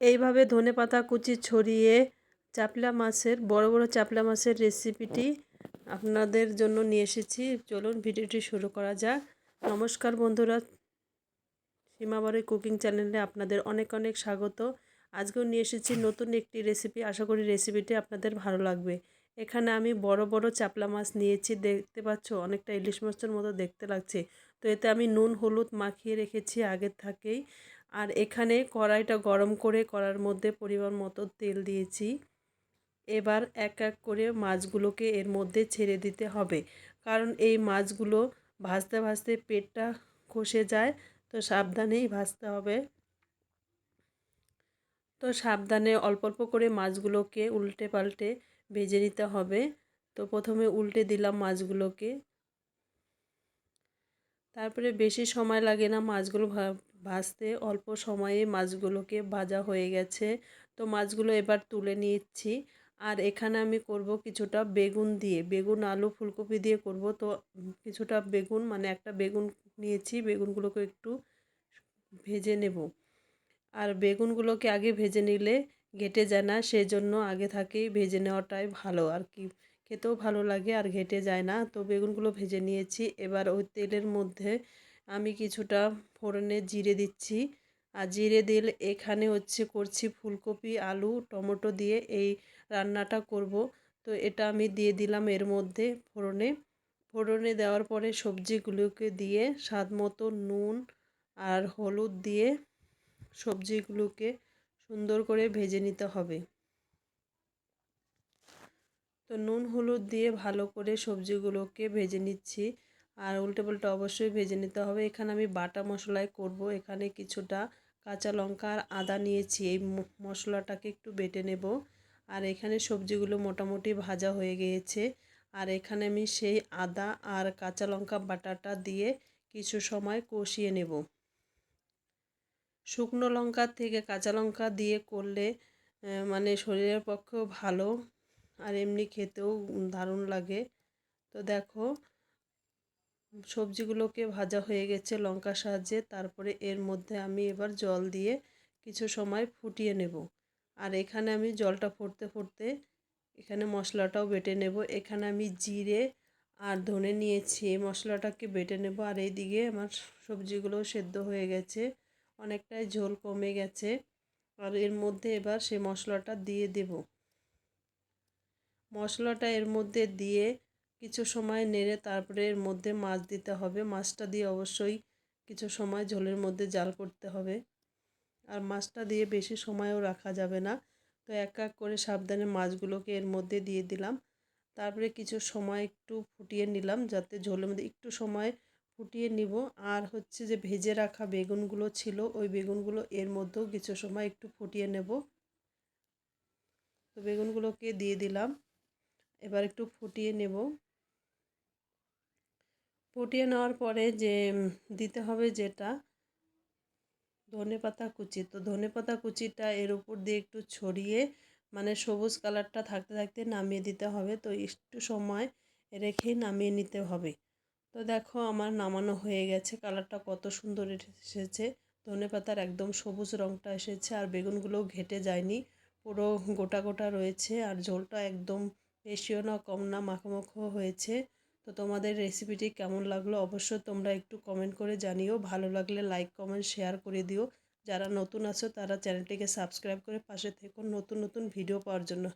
এইভাবে ধনে পাতা কুচি ছড়িয়ে চাপলা মাছের, বড় বড় চাপলা মাছের রেসিপিটি আপনাদের জন্য নিয়ে এসেছি। চলুন ভিডিওটি শুরু করা যাক। নমস্কার বন্ধুরা। সীমাবাড়ি কুকিং চ্যানেলে আপনাদের অনেক অনেক স্বাগত। আজকেও নিয়ে এসেছি নতুন একটি রেসিপি আশা করি রেসিপিটি আপনাদের ভালো লাগবে। এখানে আমি বড় বড় চাপলা মাছ নিয়েছি। দেখতে পাচ্ছ, অনেকটা ইলিশ মাছের মতো দেখতে লাগছে। তো এতে আমি নুন, হলুদ মাখিয়ে রেখেছি আগের থাকেই। আর এখানে কড়াইটা গরম করে কড়ার মধ্যে পরিমাণ মতো তেল দিয়েছি। এবার এক এক করে মাছগুলোকে এর মধ্যে ছেড়ে দিতে হবে। কারণ এই মাছগুলো ভাজতে ভাজতে পেটটা খসে যায়, তো সাবধানেই ভাজতে হবে। তো সাবধানে অল্প অল্প করে মাছগুলোকে উল্টে পাল্টে ভেজে নিতে হবে। তো প্রথমে উল্টে দিলাম মাছগুলোকে। তারপরে বেশি সময় লাগে না মাছগুলো ভাজতে, অল্প সময়ে মাছগুলোকে ভাজা হয়ে গেছে। তো মাছগুলো এবার তুলে নিচ্ছি। আর এখানে আমি করব কিছুটা বেগুন দিয়ে, বেগুন, আলু, ফুলকপি দিয়ে করব। তো কিছুটা বেগুন মানে একটা বেগুন নিয়েছি, বেগুনগুলোকে একটু ভেজে নেব। আর বেগুনগুলোকে আগে ভেজে নিলে ঘেটে যায় না সেই জন্য আগে থাকেই ভেজে নেওয়াটাই ভালো। আর কি খেতেও ভালো লাগে আর ঘেটে যায় না। তো বেগুনগুলো ভেজে নিয়েছি। এবার ওই তেলের মধ্যে আমি কিছুটা ফোড়নে জিরে দিচ্ছি। আর জিরে দিলে এখানে হচ্ছে করছি ফুলকপি, আলু, টমেটো দিয়ে এই রান্নাটা করব। তো এটা আমি দিয়ে দিলাম এর মধ্যে ফোড়নে। ফোড়নে দেওয়ার পরে সবজিগুলোকে দিয়ে স্বাদ মতো নুন আর হলুদ দিয়ে সবজিগুলোকে সুন্দর করে ভেজে নিতে হবে। তো নুন, হলুদ দিয়ে ভালো করে সবজিগুলোকে ভেজে নিচ্ছি। আর উল্টে পাল্টে অবশ্যই ভেজে নিতে হবে। এখানে আমি বাটা মশলায় করব। এখানে কিছুটা কাঁচা লঙ্কা আর আদা নিয়েছি। এই মশলাটাকে একটু বেটে নেব। আর এখানে সবজিগুলো মোটামুটি ভাজা হয়ে গিয়েছে। আর এখানে আমি সেই আদা আর কাঁচা লঙ্কা বাটাটা দিয়ে কিছু সময় কষিয়ে নেব। শুকনো লঙ্কার থেকে কাঁচা লঙ্কা দিয়ে করলে মানে শরীরের পক্ষেও ভালো। আর এমনি খেতেও দারুণ লাগে। তো দেখো, সবজিগুলোকে ভাজা হয়ে গেছে লঙ্কার সাহায্যে। তারপরে এর মধ্যে আমি এবার জল দিয়ে কিছু সময় ফুটিয়ে নেব। আর এখানে আমি জলটা ফুটতে ফুটতে এখানে মশলাটাও বেটে নেব। এখানে আমি জিরে আর ধনে নিয়েছি, এই মশলাটাকে বেটে নেব। আর এইদিকে আমার সবজিগুলো সেদ্ধ হয়ে গেছে, অনেকটাই ঝোল কমে গেছে। আর এর মধ্যে এবার সে মশলাটা দিয়ে দেব। মশলাটা এর মধ্যে দিয়ে কিছু সময় নেড়ে তারপরে এর মধ্যে মাছ দিতে হবে। মাছটা দিয়ে অবশ্যই কিছু সময় ঝোলের মধ্যে জাল করতে হবে। আর মাছটা দিয়ে বেশি সময়ও রাখা যাবে না। তো এক এক করে সাবধানে মাছগুলোকে এর মধ্যে দিয়ে দিলাম। তারপরে কিছু সময় একটু ফুটিয়ে নিলাম যাতে ঝোলের মধ্যে একটু সময় ফুটিয়ে নিব। আর হচ্ছে যে ভেজে রাখা বেগুনগুলো ছিল, ওই বেগুনগুলো এর মধ্যেও কিছু সময় একটু ফুটিয়ে নেব। তো বেগুনগুলোকে দিয়ে দিলাম। এবার একটু ফুটিয়ে নেব। ফুটিয়ে নেওয়ার পরে যে দিতে হবে যেটা, ধনে পাতা কুচি। তো ধনে পাতা কুচিটা এর উপর দিয়ে একটু ছড়িয়ে মানে সবুজ কালারটা থাকতে থাকতে নামিয়ে দিতে হবে। তো একটু সময় রেখেই নামিয়ে নিতে হবে। তো দেখো আমার নামানো হয়ে গেছে। কালারটা কত সুন্দর এসেছে। ধনে পাতার একদম সবুজ রঙটা এসেছে আর বেগুনগুলোও ঘেটে যায়নি। পুরো গোটা গোটা রয়েছে আর ঝোলটা একদম বেশিও না, কম না মাখো হয়েছে। তো তোমাদের রেসিপিটি কেমন লাগল অবশ্য তোমরা একটু কমেন্ট করে জানিও। ভালো লাগলে লাইক কমেন্ট শেয়ার করে দিও। যারা নতুন আছো তারা চ্যানেলটিকে সাবস্ক্রাইব করে পাশে থেকো নতুন নতুন ভিডিও পাওয়ার জন্য।